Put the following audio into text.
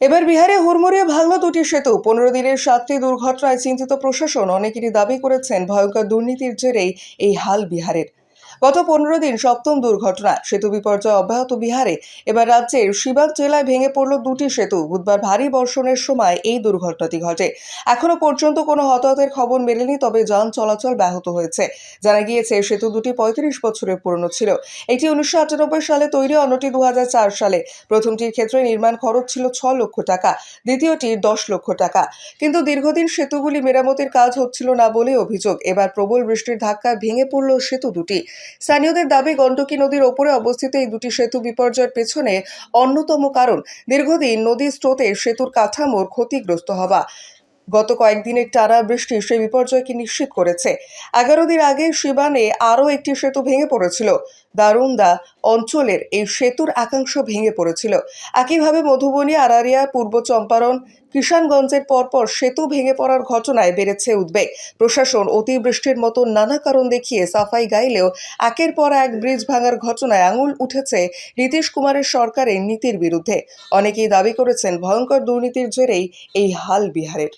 এবার বিহারে হুড়মুড়িয়ে ভাঙল দুটি সেতু। পনেরো দিনের সাতটি দুর্ঘটনায় চিন্তিত প্রশাসন অনেকেরই দাবি করেছেন ভয়ঙ্কর দুর্নীতির জেরেই এই হাল বিহারের। গত পনেরো দিন সপ্তম দুর্ঘটনা, সেতু বিপর্যয় অব্যাহত বিহারে। এবার রাজ্যের শিবাগ জেলায় ভেঙে পড়ল দুটি সেতু। বুধবার ভারী বর্ষণের সময় এই দুর্ঘটনাটি ঘটে। এখনও পর্যন্ত কোনো হতাহতের খবর মেলেনি, তবে যান চলাচল ব্যাহত হয়েছে। জানা গিয়েছে, সেতু দুটি পঁয়ত্রিশ বছরের পুরনো ছিল। এটি উনিশশো সালে তৈরি অন্যটি দু হাজার চার সালে। প্রথমটির ক্ষেত্রে নির্মাণ খরচ ছিল ছ লক্ষ টাকা, দ্বিতীয়টির দশ লক্ষ টাকা। কিন্তু দীর্ঘদিন সেতুগুলি মেরামতির কাজ হচ্ছিল না বলে অভিযোগ। এবার প্রবল বৃষ্টির ধাক্কায় ভেঙে পড়ল সেতু দুটি। স্থানীয়দের দাবি, গণ্ডকী নদীর ওপরে অবস্থিত এই দুটি সেতু বিপর্যয়ের পেছনে অন্যতম কারণ, দীর্ঘদিন নদীর স্রোতে সেতুর কাঠামোর ক্ষতিগ্রস্ত হওয়া। গত কয়েকদিনের টানা বৃষ্টি সেই বিপর্যয়কে নিশ্চিত করেছে। এগারো দিন আগে শিবানে আরও একটি সেতু ভেঙে পড়েছিল। দারুন্দা অঞ্চলের এই সেতুর একাংশ ভেঙে পড়েছিল। একইভাবে মধুবনী আরারিয়া পূর্ব চম্পারণ, কিষানগঞ্জের পরপর সেতু ভেঙে পড়ার ঘটনায় বেড়েছে উদ্বেগ। প্রশাসন অতিবৃষ্টির মতো নানা কারণ দেখিয়ে সাফাই গাইলেও একের পর এক ব্রিজ ভাঙার ঘটনায় আঙুল উঠেছে নীতিশ কুমারের সরকারের নীতির বিরুদ্ধে। অনেকেই দাবি করেছেন ভয়ঙ্কর দুর্নীতির জেরেই এই হাল বিহারের।